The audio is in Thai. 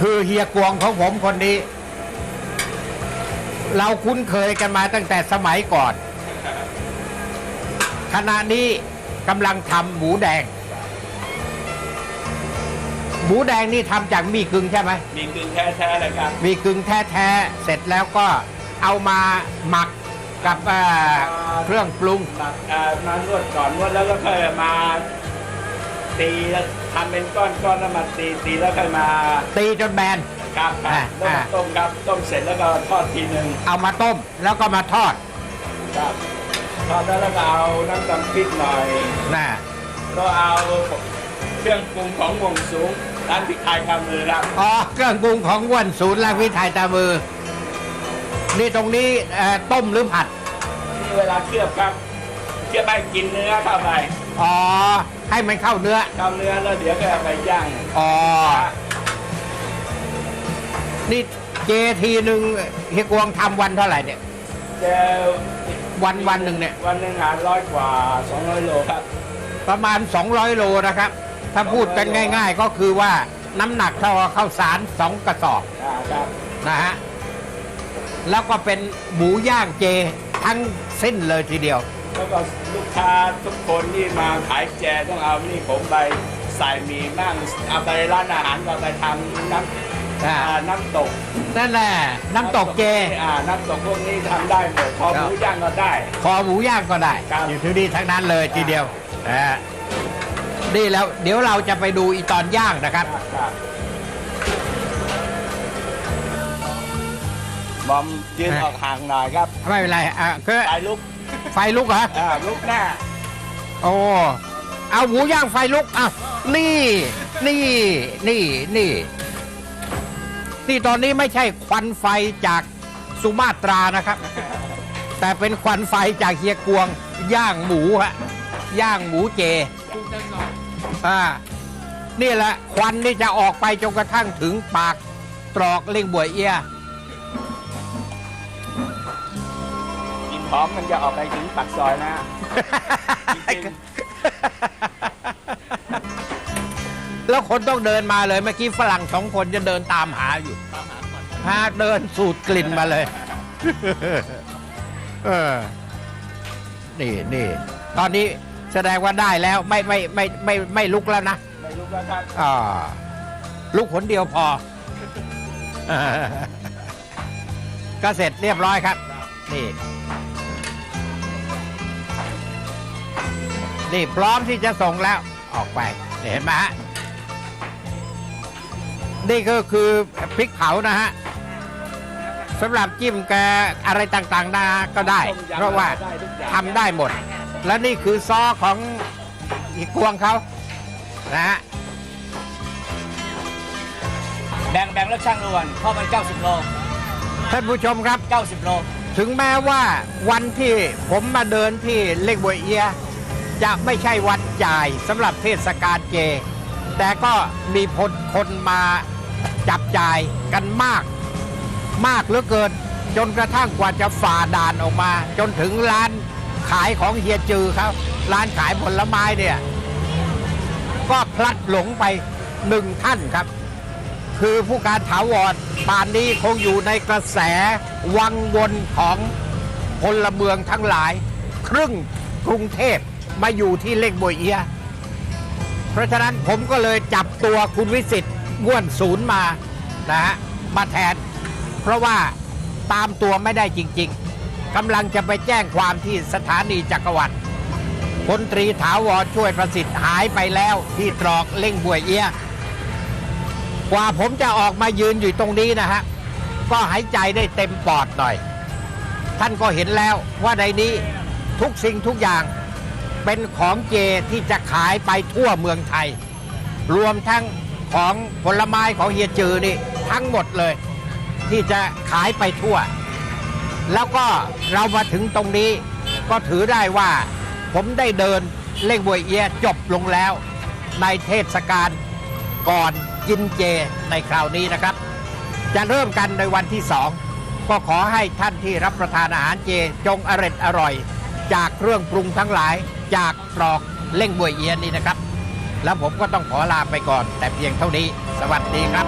คือเฮียกวงของผมคนนี้ เราคุ้นเคยกันมาตั้งแต่สมัยก่อน ขณะนี้กำลังทำหมูแดง หมูแดงนี่ทำจากมีกึ่งใช่ไหมมีกึ่งแท้ๆเลยครับ มีกึ่งแท้ๆเสร็จแล้วก็เอามาหมักกับเอ่อเครื่องปรุงหมักเอ่อมานวดก่อนนวดแล้วก็ค่อยมา ตีแล้วทำเป็นก้อนๆแล้วมาตีตีแล้วค่อยมาตีจนแบน ครับคอ่ารับแล้วอ่าก็ต้มครับต้มเสร็จแล้วก็ทอดทีหนึ่งเอามาต้มแล้วก็มาทอดครับทอดแล้วแล้วก็เอาน้ำตาลพริกหน่อยนะก็เอาเครื่องปรุงของวงสูงร้านพริกไทยคำมือครับอ๋อเครื่องปรุงของอ้วันศูนย์และวิทยตามือ นี่ตรงนี้เอ่อต้มหรือผัด นี่เวลาเคลือบครับเคลือบไปกินเนื้อเข้าไปอ๋อ ให้มันเข้าเนื้อ เข้าเนื้อแล้วเดี๋ยวก็เอาไปย่างอ๋อ นี่เจทีหนึ่งเฮียกวงทำวันเท่าไหร่เนี่ยจะวันวันหนึ่งเนี่ย วันหนึ่งหาร้อยกว่าสองร้อยโลครับ ประมาณ 200 โลนะครับ ถ้าพูดกันง่าย ๆ ก็คือว่าน้ำหนักเท่ากับข้าวสารสองกระสอบ อ่าครับนะฮะ แล้วก็เป็นหมูย่างเจทั้งสิ้นเลยทีเดียว แล้วก็ลูกค้าทุกคนที่มาขายแจต้องเอานี่ผมไปใส่หมีมั่งเอาไปร้านอาหารก็ไปทำน้ำอ่าอ่าน้ำตกนั่นแหละน้ำตกเจ อ่าน้ำตกพวกนี้ทำได้หมดคอหมูย่างก็ได้ คอหมูย่างก็ได้ ครับ อยู่ที่นี่ทั้งนั้นเลยทีเดียวอ่านี่แล้วเดี๋ยวเราจะไปดูอีตอนย่างนะครับ ครับบอมยืนออกห่างหน่อยครับไม่เป็นไรอะคือ สายลุก ไฟลุกเหรออ่าลุกหน้า โอ้เอาหมูย่างไฟลุกอะนี่ นี่นี่นี่นี่ตอนนี้ไม่ใช่ควันไฟจากสุมาตรานะครับ แต่เป็นควันไฟจากเฮียกวง ย่างหมูฮะย่างหมูเจอ่านี่แหละควันนี่จะออกไปจนกระทั่งถึงปากตรอกเล่งบวยเอีย กลินหอมมันจะออกไปถึงปากซอยนะจริงแล้วคนต้องเดินมาเลยเมื่อกี้ฝรั่งสองคนจะเดินตามหาอยู่หาเดินสูดกลิ่นมาเลย เออนี่นี่ตอนนี้แสดงว่าได้แล้วไม่ไม่ไม่ไม่ไม่ไม่ลุกแล้วนะไม่ลุกแล้วครับอ่าลุกผลเดียวพอเออก็เสร็จเรียบร้อยครับ นี่ นี่พร้อมที่จะส่งแล้วออกไปนี่เห็นไหมฮะนี่ก็คือพริกเผานะฮะสำหรับจิ้มแกอะไรต่างๆนาก็ได้ต้มยำเพราะว่าได้ทุกอย่างทำได้หมด และนี่คือซอของอีกกวงเขานะฮะแบ่งแบ่งแล้วช่างด่วนเพราะมัน 90 โล ท่านผู้ชมครับ 90 โล ถึงแม้ว่าวันที่ผมมาเดินที่เลกบวยเอีย จะไม่ใช่วันจ่ายสำหรับเทศกาลเจ แต่ก็มีคนคนมาจับจ่ายกันมาก มากเหลือเกินจนกระทั่งกว่าจะฝ่าด่านออกมา จนถึงร้านขายของเฮียจือครับ ร้านขายผลไม้เนี่ย ก็พลัดหลงไปหนึ่งท่านครับ คือผู้การถาวรป่านนี้คงอยู่ในกระแสวังวนของพลเมืองทั้งหลาย ครึ่งกรุงเทพ มาอยู่ที่เล่งบวยเอีย เพราะฉะนั้นผมก็เลยจับตัวคุณวิสิทธิ์ง่วนศูนย์มานะฮะมาแทน เพราะว่าตามตัวไม่ได้จริง ๆกำลังจะไปแจ้งความที่สถานีจักรวรรดิพลตรีถาวรช่วยประสิทธิ์หายไปแล้วที่ตรอกเล่งบวยเอียกว่าผมจะออกมายืนอยู่ตรงนี้นะฮะ ก็หายใจได้เต็มปอดหน่อย ท่านก็เห็นแล้วว่าในนี้ทุกสิ่งทุกอย่าง เป็นของเจที่จะขายไปทั่วเมืองไทย รวมทั้งของผลไม้ของเฮียจือนี่ทั้งหมดเลย ที่จะขายไปทั่ว แล้วก็เรามาถึงตรงนี้ก็ถือได้ว่า ผมได้เดินเล่งบวยเอียจบลงแล้ว ในเทศกาลก่อนกินเจในคราวนี้นะครับ จะเริ่มกันในวันที่สองก็ขอให้ท่านที่รับประทานอาหารเจจงอร่อยอร่อย จากเครื่องปรุงทั้งหลาย จากตรอกเล่งบวยเอียนนี่นะครับ แล้วผมก็ต้องขอลาไปก่อน แต่เพียงเท่านี้ สวัสดีครับ